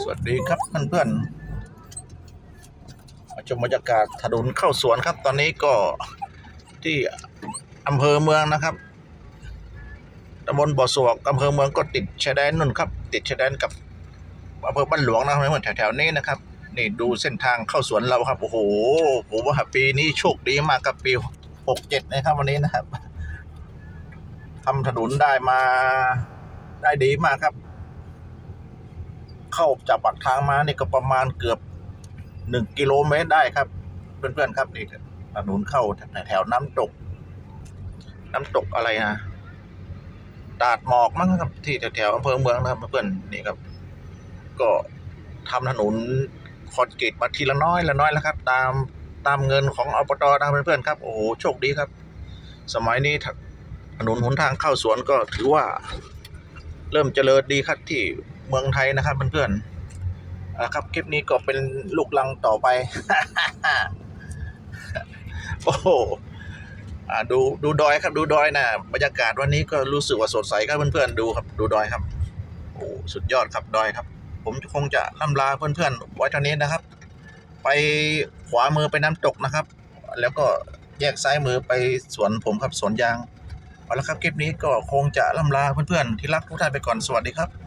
สวัสดีครับเพื่อนๆมาชมบรรยากาศถนนเข้าสวนครับ ตอนนี้ก็ที่อำเภอเมืองนะครับตำบลบ่อสวกอำเภอเมืองก็ติดชายแดนนุ่นครับ ติดชายแดนกับอำเภอบ้านหลวงนะครับเหมือนแถวๆนี้นะครับนี่ดูเส้นทางเข้าสวนเราครับโอ้โหผมว่าปีนี้โชคดีมากกับปีหกเจ็ดนะครับวันนี้นะครับทำถนนได้มาได้ดีมากครับ เข้าจากปากทางมานี่ก็ประมาณเกือบหนึ่งกิโลเมตรได้ครับ เพื่อนๆครับนี่ถนนเข้าแถวน้ำตก น้ำตกอะไรนะตาดหมอกมั้งครับ ที่แถวๆอำเภอเมืองนะครับเพื่อนๆนี่ครับ ก็ทำถนนคอนกรีตมาทีละน้อยละน้อยแล้วครับ ตามตามเงินของอบตนะเพื่อนๆครับโอ้โหโชคดีครับ สมัยนี้ถนนหนทางเข้าสวนก็ถือว่า เริ่มเจริญดีครับที่ เมืองไทยนะครับเพื่อนๆนะครับคลิปนี้ก็เป็นลูกลังต่อไป โอ้โหดูดูดอยครับดูดอยนะบรรยากาศวันนี้ก็รู้สึกว่าสดใสครับเพื่อนๆดูครับดูดอยครับโอ้สุดยอดครับดอยครับ ผมคงจะล่ำลาเพื่อนๆไว้เท่านี้นะครับ ไปขวามือไปน้ำตกนะครับ แล้วก็แยกซ้ายมือไปสวนผมครับสวนยางเอาละครับคลิปนี้ก็คงจะล่ำลาเพื่อนๆที่รักทุกท่านไปก่อนสวัสดีครับ